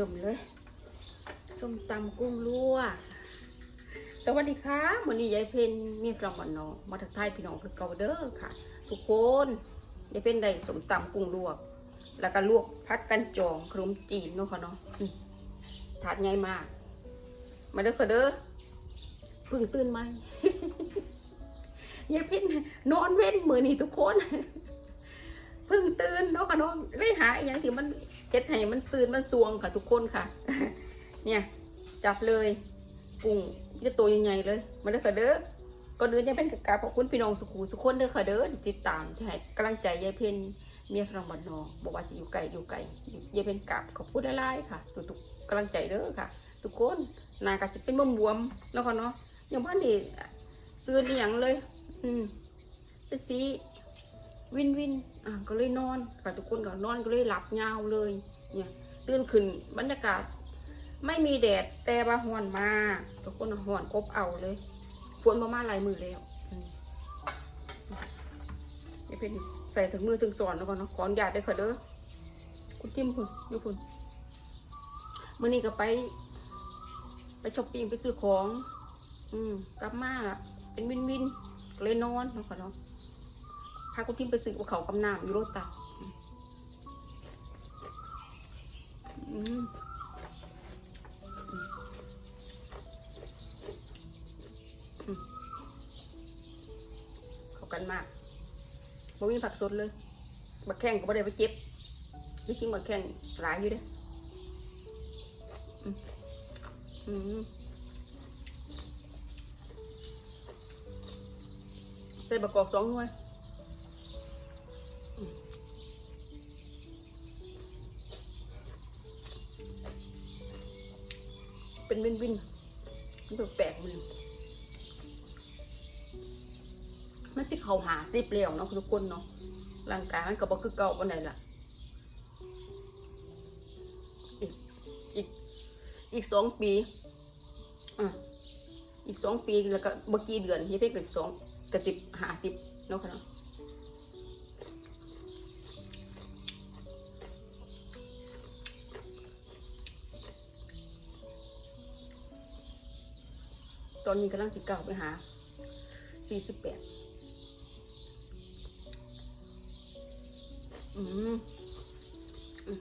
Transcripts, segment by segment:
ทิมเลยส้มตำกุ้งลวกสวัสดีค่ะวันนี้ยายเพนมีฟรังวันนองมาทักทายพี่น้องคือเกาเด้อค่ะ ทุกคนยายเพนได้สมตำกุ้งลวก แล้วก็ลวกพัดกันจองขนมจีนเนาะค่ะเนาะถาดใหญ่มาก มาเด้อค่ะเด้อพิ่งตื่นไหมยายเพนนอนเว้นมือนี่ทุกคนพิ่งตื่นเนาะค่ะเนาะเลยหาอย่างที่มัน เฮ็ดให้มันซืนมันสวงค่ะทุกคนค่ะ เนี่ยจับเลยกุ้งจะตัวใหญ่ๆเลยมาเด้อค่ะเด้อก่อนอื่นยายเพ็ญกับกราบขอบคุณพี่น้องสุขูสุขคนเด้อค่ะเด้อติดตามที่ให้กำลังใจยายเพ็ญเมียฝรั่งบ้านนอกบอกว่าสิอยู่ไกลอยู่ไกลยายเพ็ญกราบขอบคุณหลายๆค่ะทุกๆกำลังใจเด้อค่ะ ทุกคนนาก็จะเป็นบวมๆเนาะค่ะเนาะยังบ้านนี่ซื้ออหย่างเลย อืมเป็นสี วินวินอะก็เลยนอนกับทุกคนก็นอนก็เลยหลับยาวเลย เนี่ยตื่นขึ้นบรรยากาศ ไม่มีแดดแต่ว่าห้อนมาทุกคนหอนอบเอาเลยฝนมามาหลายมือแล้วอืมนี่เป็นใส่ถึงมือถึงสอนแล้วก่อนเนาะขออนุญาตได้ค่ะเด้อคุณทิมคุณอยู่คุณมื่อนี้ก็ไป ไปช้อปปิ้งไปซื้อของ อืมกลับมาเป็นวินวินก็เลยนอนเนาะค่ะเนาะาคุณทิมไปซื้อกับเขากำน้ำอยู่โรตัสอืมอืมเขากันมากบ่มีผักสดเลยบักแข้งก็บ่ได้ไปเจ็บที่จริงบักแข้งหลายอยู่เด้ออืมใส่บะกอกสองหน่วย เป็นวินวินมันแปลกๆมันมันสิเขาหาซิบเลี้ยวเนาะทุกคนเนาะร่างกายมันก็บอกคือเก่าวันไหนล่ะ อีกอีกอีกสองปีอะอีกสองปีแล้วก็เมื่อกี้เดือนที่เพิ่งเกิดสองกระสิบหาสิบเนาะค่ะเนาะ ตอนนี้กำลังติดเก่าไปหาสี่สิบแปดอืมอืม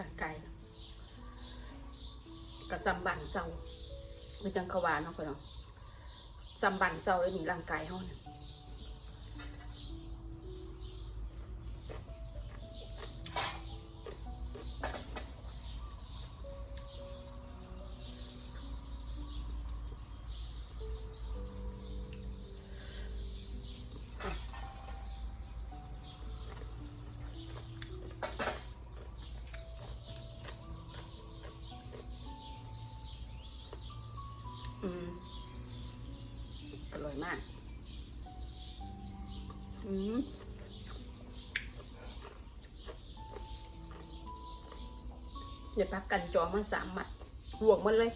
ร่างกายกระซำบันเศร้าไม่จังขวาเนาะพ่อเนาะซำบันเศร้าเลยนี่ร่างกายเขาเนี่ย เดี๋ยวพักกันจอมาสามหมัดลวกมันเลย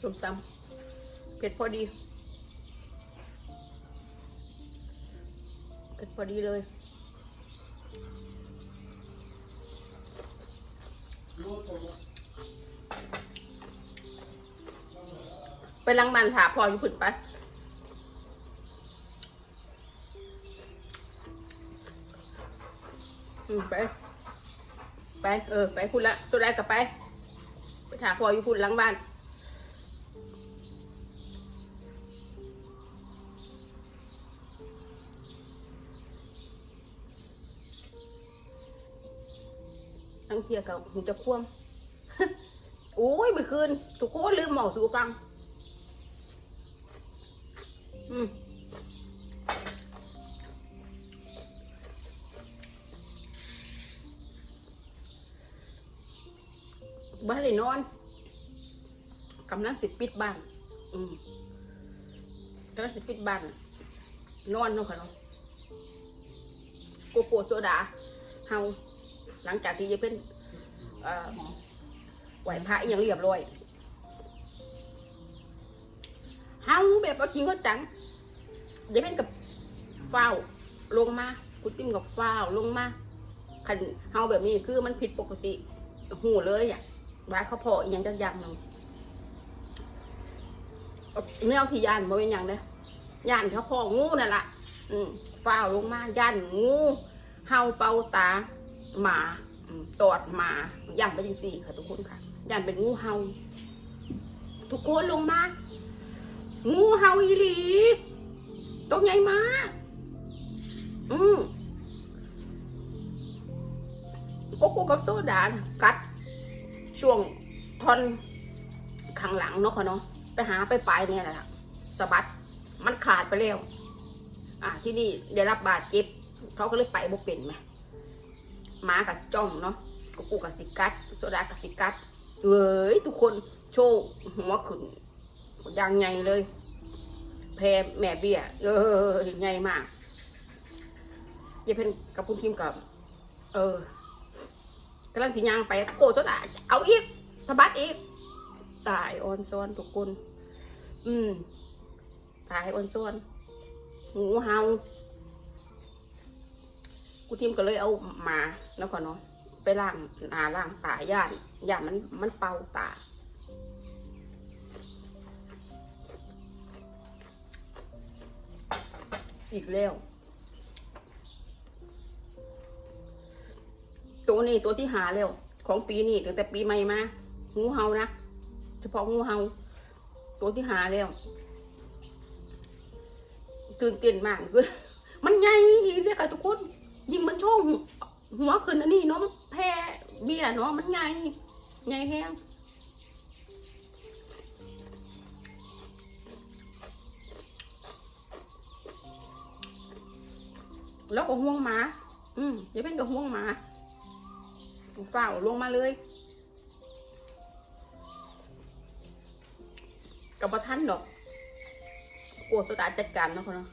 ส้มตำเผ็ดพอดีเผ็ดพอดีเลยไปล้างมันถาพออยู่ผุดไปไป ไป เออ ไปพูดละสุดแรกกับไป ไปถาพออยู่พูดหลังบ้าน ทั้งเทียกับหูจะคว่ำโอ้ยเมื่อคืนทุกคนลืมหมอสู่ฟัง อืมบ้านเลยนอนกำลังสิปิดบ้าน อืมกำลังสิปิดบ้าน นอนเนาะค่ะเนาะโกโก้โซดา เฮา หลังจากที่จะเป็นเอ่อไหวพระอย่างเรียบร้อยเฮาแบบว่ากินก็จังจะเป็นกับฟ้าวลงมากูติ้มกับฟ้าวลงมาคันเฮาแบบนี้คือมันผิดปกติหูเลยอะว่าเขาพออีกอย่างจักอย่างหนึงไม่เอาที่ยานบ่เป็นอย่างเด้อย่านเขาพองูนั่นแหละอืมฟ้าวลงมาย่านงูเฮาเป่าตา หมาตอดหมาย่านไปจังสี่ค่ะทุกคนค่ะย่านเป็นงูเฮาทุกคนลงมา งูเฮาอีหลีตัวใหญ่มากอืมโกโก้กับโซดานกัด ช่วงทอนข้างหลังเนาะค่ะเนาะไปหาไปปลายเนี่ยแหละสะบัด มันขาดไปแล้ว อ่าที่นี่ได้รับบาดเจ็บ เขาก็เลยไปบ่เป็นไหม หมากับจ้องเนาะกกูกับสิกัดโซดากับสิกัดเว้ยทุกคนโชว์หัวขึ้นอยังไงเลยแพ้แม่เบี้ยเออใหญ่มากยายเพนกับคุณทีมกับ เออกำลังสิยางไปโกโซดาเอาอีกสะบัดอีกตายออนซ้อนทุกคน อืมตายออนซ้อนงูเห่า กูทีมก็เลยเอาหมาแล้วก่อนเนาะไปล่างหนาล่างตาย่านย่านมันมันเป่าตาอีกแล้ว ตัวนี้ตัวที่หาแล้ว ของปีนี้ตั้งแต่ปีใหม่มางูเห่านะเฉพาะงูเห่าตัวที่หาแล้วตื่นเต้นมากคือมันใหญ่เรียกอะทุกคน ยิ่งมันโชงหัวขึ้นอันนี้เนาะมันแพ้เบี้ยเนาะมันใหญ่ใหญ่แห้งแล้วก็ห่วงหมา อืมอย่าเป็นกับห่วงหมาเฝ้าลงมาเลยกับประทันดอกโกรธโซดาจัดการนะคนเนาะ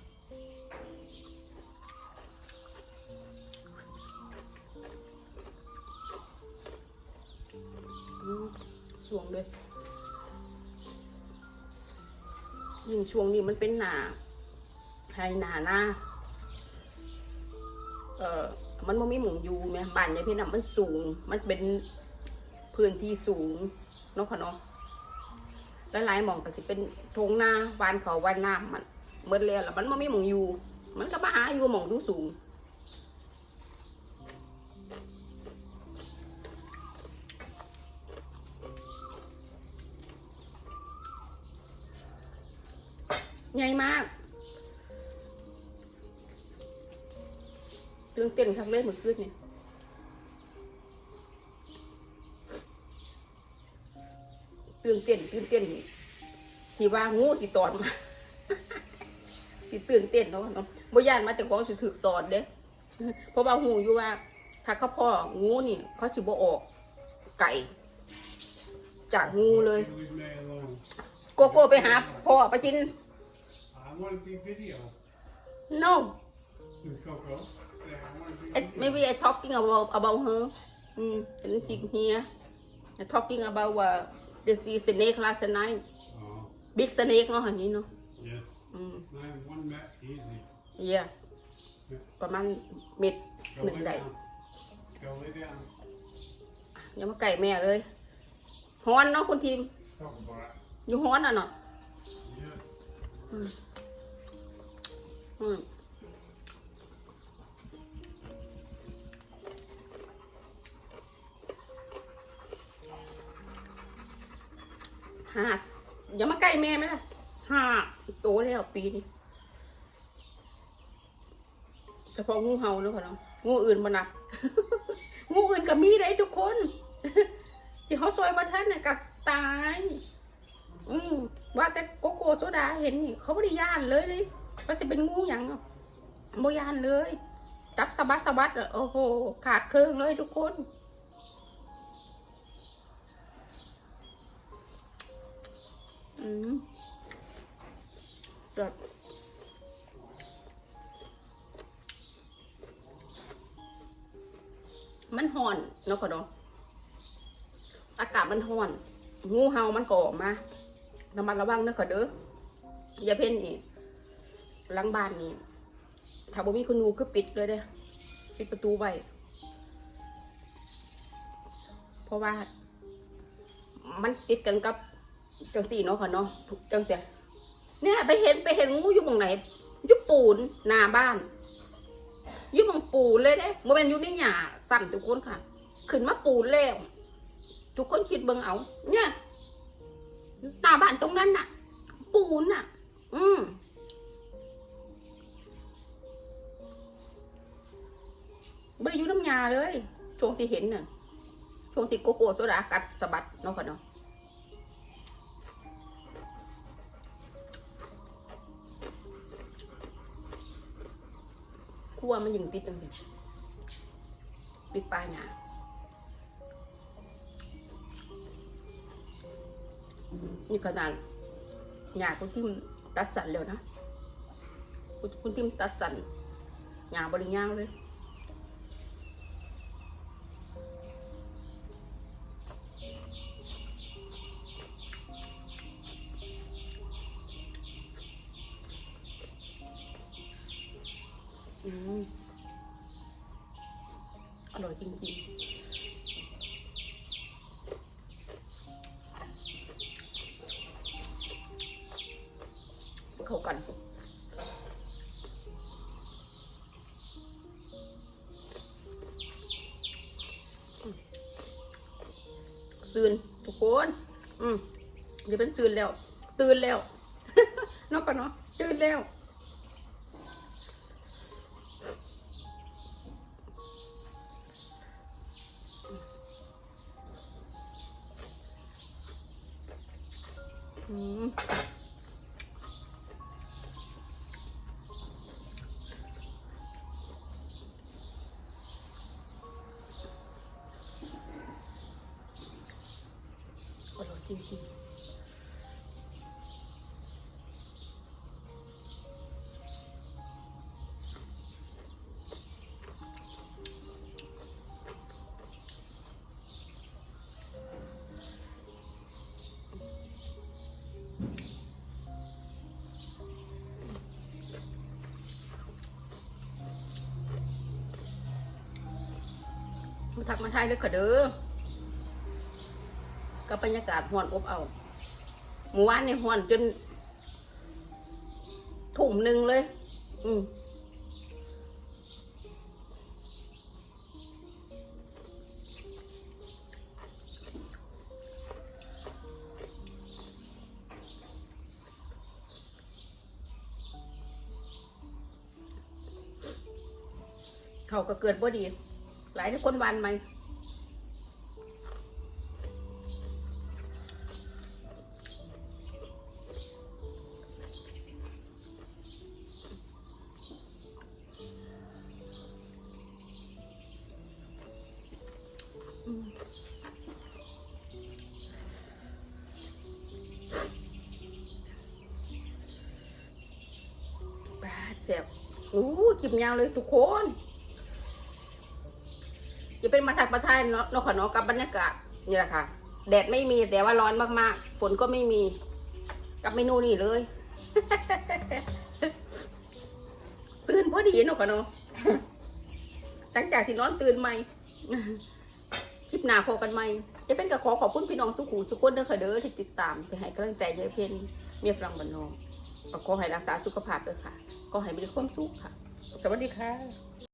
ช่วงเลยยิ่งช่วงนี้มันเป็นหนาใครหนาหน้า เอ่อ มันไม่มีหมุงยู่แม่บ้านยายพี่น่ะมันสูง มันเป็นพื้นที่สูงเนาะค่ะเนาะหลายๆหมองก็สิเป็นทงหน้าวานเขาวานหน้ำมันเมื่อแล้วมันไม่มีหมองยูมันก็มาหาอยู่หมองสูงสูง ใหญ่มากตื่นเต้นครั้งแรกเมื่อคืนเนี่ยตื่นเต้นตื่นเต้นที่ว่างูสิตอดมาสิตื่นเต้นเนาะเนาะบ่ย่านมาแต่ของสิถึกตอดเด้เพราะว่าหูอยู่ว่า ถ้าเขาพ่องูนี่เขาสิบ่ออกไก่ จากงูเลย โกโก้ไปหาพ่อไปกิน I want to be video. no With Coco. Yeah, I want to be it, video. maybe I talking about about her อืมเป็นจริง here I talking about uh, the sea snake last night Oh, big snake เนาะหันนี้เนาะ yes. อืม Nine, one mat, easy. yeah ประมาณเม็ด Go หนึ่ง lay ได้ down. Go lay down. อย่ามาไก่แม่เลยฮ้อนเนาะคุณทีม Talk about it. อยู่ฮ้อนอะเนาะ Yes. อืม หาอย่ามาใกล้แม่ไหมล่ะหาโตแล้วปีนี้เฉพาะงูเห่าเนาะพ่อเนาะงูอื่นมานับงูอื่นก็มีได้ทุกคน ที่เขาซอยมาท่านน่ะกับตาย อืมว่าแต่โกโก้โซดาเห็นนี่เขาไม่ได้ย่านเลยเลย ว่าจะเป็นงูอย่างเนาะบ่ย่านเลย จับสะบัดสะบัดโอ้โห ขาดเครื่องเลยทุกคนอืมจัดมันห่อนเนาะก็เนาะอากาศมันห่อน งูเห่ามันก็อมาระมัดระวังเนอะก็เด้ออย่าเพ่นนี่ หลังบ้านนี่ถ้าบ่มีคุณงูก็ปิดเลยเด้ปิดประตูไว้เพราะว่า มันติดกันกับจังสี่เนาะค่ะเนาะจังเสียเนี่ยไปเห็นไปเห็นงูอยู่ตรงไหนอยู่ปูนหน้าบ้านอยู่ตรงปูนเลยเด้โมเป็นอยู่ในหญ้าสั่ทุกคนค่ะ ขึ้นมาปูนแล้วทุกคนคิดเบิ่งเอา เนี่ยหน้าบ้านตรงนั้นน่ะ ปูนน่ะ อืม ไม่ได้อยู่น้ำยาเลย ช่วงที่เห็นน่ะ ช่วงที่โกโก้โซดากัดสะบัดเนาะค่ะเนาะคั่วมันยิงติดจังสิปิดปลายหนานี่ขนาดหยาคุณทิมตัดสันแล้วนะคุณทิมตัดสันหยาบริย่างเลย อืมอร่อยจริงๆ เข้ากันอืมซืนทุกคน อืมเดี๋ยวเป็นซืนแล้ว ตื่นแล้วนอกกันเนาะตื่นแล้ว อร่อยจริงๆ มาทักมาทยเลยค่ะเด้อกับบรรยากาศห่อนอบเอาหมู่บ้านนี่ห่อนจนถุ่มหนึ่งเลย อืมเขาก็เกิดบ่ดี หลายที่คนวันไหม แซ่บอู้กิบยาวเลยทุกคนจะเป็นมาทักมาทายเนาะนาะค่ะเนาะกับบรรยากาศนี่แหละค่ะ แดดไม่มีแต่ว่าร้อนมากๆ ฝนก็ไม่มี กับเมนูนี่เลยซื่นพอดีเนาะค่ะเนาะหลังจากที่นอนตื่นใหม่ชิปหนาพอกันไหม่จะเป็นกับขอขอบคุณพี่น้องสุขุสุขคนเด้อค่ะเด้อที่ติดตามที่ให้กำลังใจยายเพนเมียฝรั่งบันนอง ก็ขอให้รักษาสุขภาพด้วยค่ะ ก็ให้มีความสุขค่ะ สวัสดีค่ะ